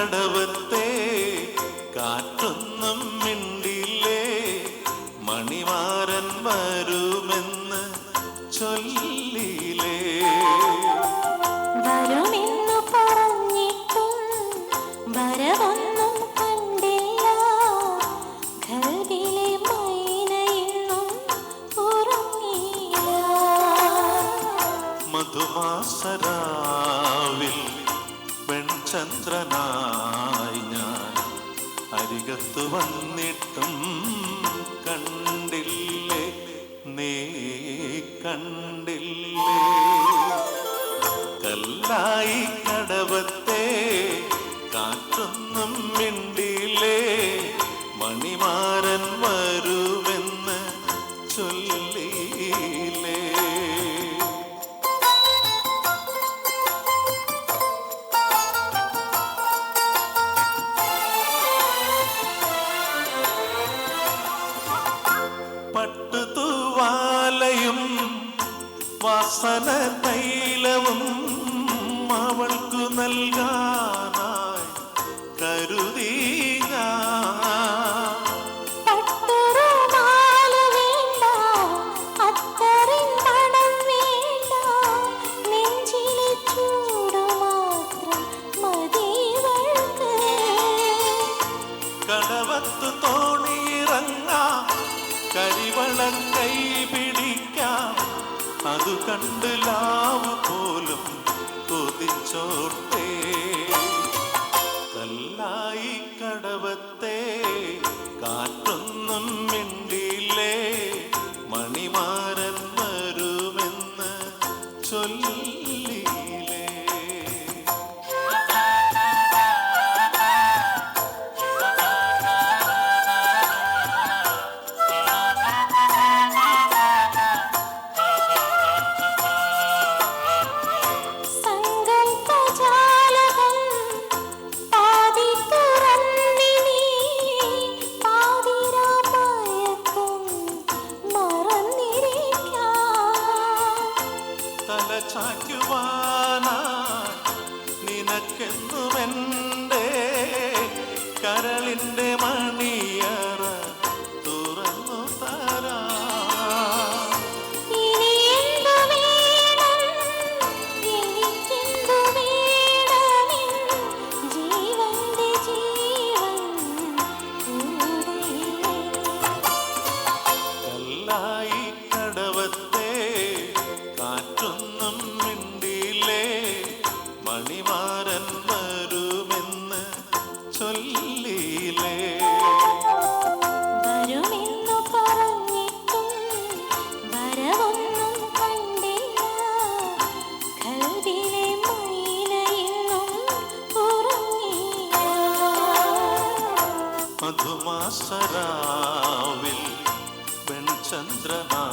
കടവത്തെ കാറ്റൊന്നും മിണ്ടില്ലേ? മണിമാരൻ വരുമെന്ന് ചൊല്ലിലേ. വരുമെന്നു പറഞ്ഞിട്ടും വരവൊന്നും കണ്ടില്ല. കൽവിലെ മൈനയെന്നും ഉറങ്ങിയില്ല. മധുമാസരാവിൽ പെൺചന്ദ്രനായി ഞാൻ അരികത്ത് വന്നിട്ടും വാസന തൈലവും അവൾക്കു നൽകാനായി കരുതി കടവത്തു പട്ടുറുമാല വേണ്ട അതു കണ്ട് ലാവ് പോലും കൊതിച്ചോട്ടെ തല ചായ്ക്കുവാനായി നിനക്കെന്നുമെന്റെ മണിമാരൻ വരുമെന്ന് ഉറങ്ങിയില്ല മധുമാസരാവിൽ പെൺചന്ദ്രനാ